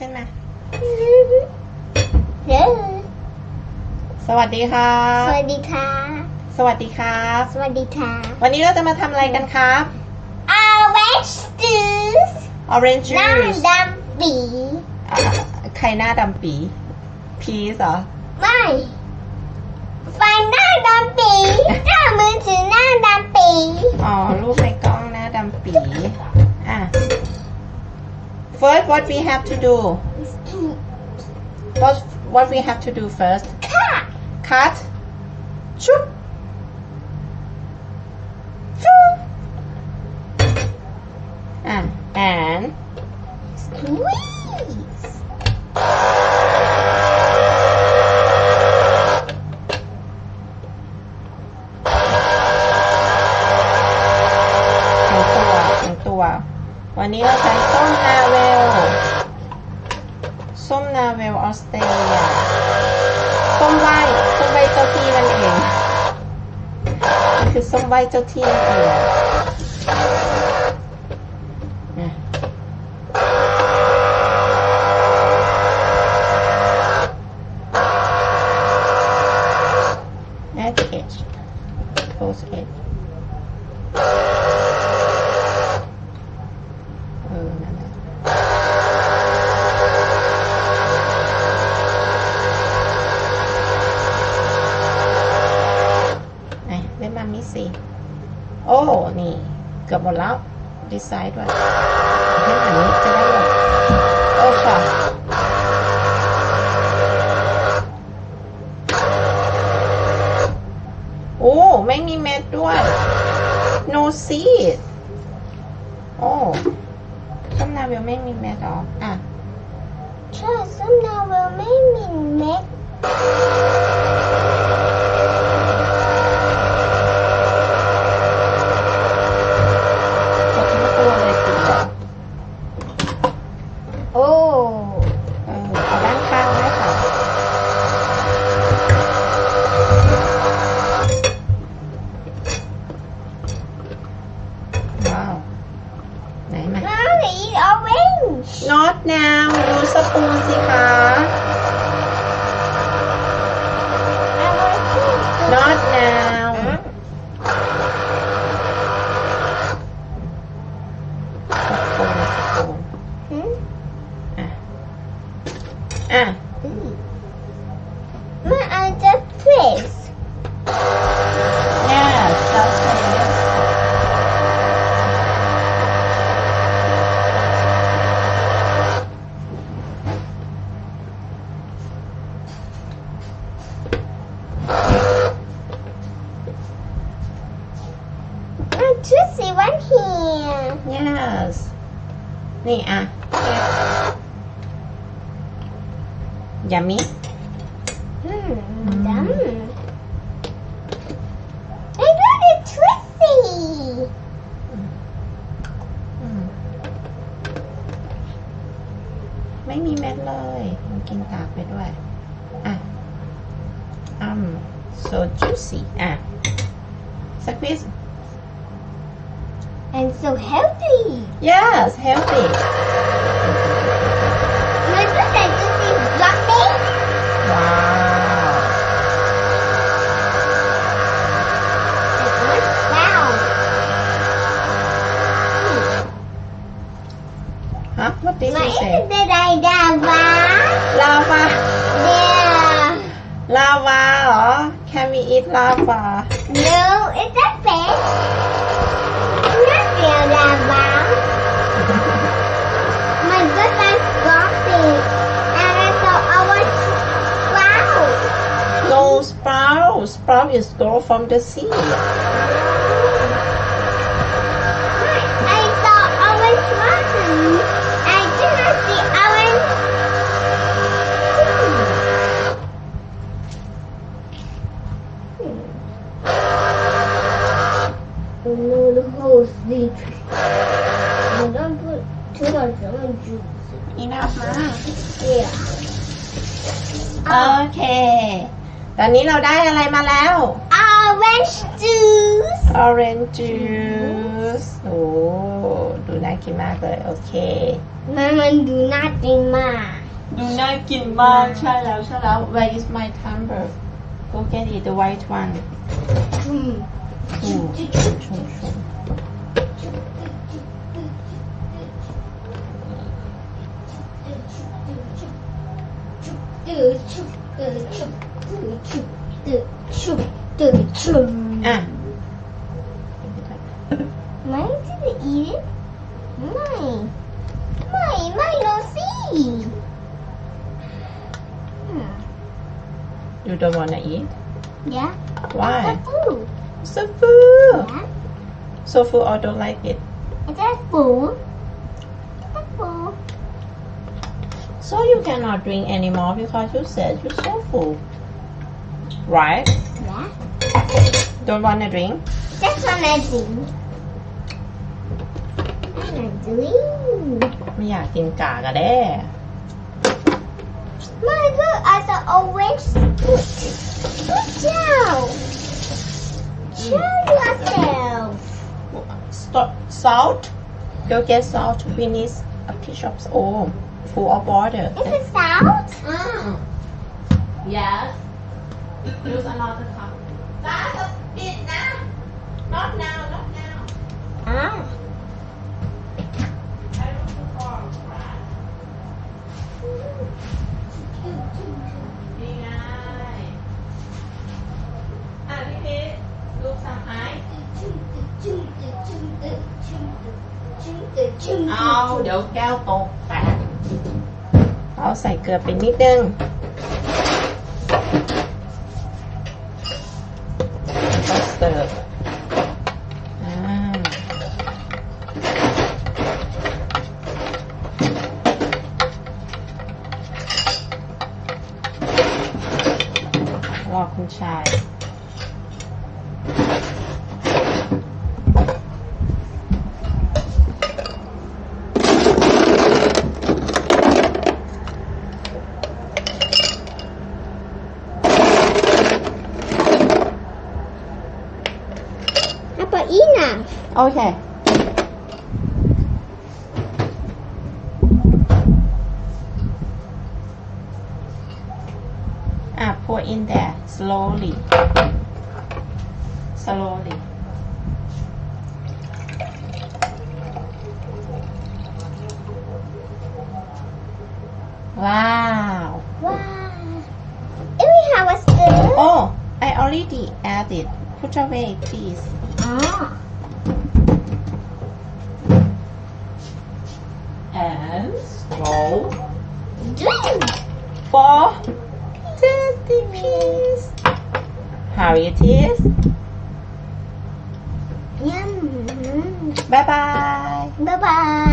ขึ้นมาเฮ้ยสวัสดีค่ะ สวัสดีค่ะ สวัสดีครับ สวัสดีค่ะ วันนี้เราจะมาทำอะไรกันครับ Orange juice Orange น้ juice ำดำปีอ่าใครหน้าดำปีพีสเหรอ ไม่ไฟหน้าดำปีหน้ามือถือหน้าดำปีอ๋อ รูปในกล้องหน้าดำปี อะ First, what we have to do. First, what we have to do first. Cut. Cut. Shoot. เตรเลียส้มใบส้มใบเจ้าที่นั่นเองนี่คือส้มใบเจ้าที่นั่นเองอะ At the edge close edge เออ นั่นแหละไหนเล่นมามิสิ โอ้ นี่ เกือบหมดแล้ว ดีไซน์ด้วยให้อันนี้จะได้หมดโอ้ค่ะโอ้ ไม่มีเม็ดด้วย no seed โอ้ส้มนาเวลไม่มีเม็ดหรอ อะ ใช่ส้มนาวเวลไม่มีเม็ด not now I twisty one here yes นี่อะยามิ Hmm, dumb. I got it twisty. ไม่มีเม็ดเลยมันกินตากไปด้วย อะอืม so juicy อะ squeeze And so healthy. Yes, healthy. Wow. Lava? Lava. Yeah. Lava, or can we eat lava? No, it's Zeus promised girl from the sea. I saw orange mountains. I did not see Owen. I know the whole sleep. I don't put too much orange juice. Enough, Mom. Yeah. Okay. ตอนนี้เราได้อะไรมาแล้ว Orange juice. orange juice โอ้ดูน่ากินมากเลย โอเค มันมันดูน่ากินมาก ดูน่ากินมากใช่แล้วใช่แล้ว Where is my tumbler Go get it the white one อืมชูชูชูตื่ Mine didn't eat it. Mine. Mine, mine don't see. Hmm. You don't want to eat? Yeah. Why? It's a food. It's a food. Yeah. So food I don't like it. It's a food. It's a food. So you cannot drink anymore because you said you're so full. Right? Yeah. Don't want to drink? That's what I do. What am I doing? ไม่อยากกินกากอะแด้ My look at the orange. Good job. Show yourself. Stop salt Go get salt finish a pinch of oh full of water Is it salt? Mm. Yes. Use another cup. That's a bit now. Not now, not now. Ah. I don't do all right. นี่ไงอะพี่พีชลูกสามไม้เอาเดี๋ยวแก้วตกแตก เอาใส่เกลือไปนิดนึง Okay. Ah, pour in there slowly. Slowly. Wow. Wow. If we have a spoon. Oh, I already added. Put away, please. Ah. And roll for 30 piece how it is Yum. bye bye Bye bye.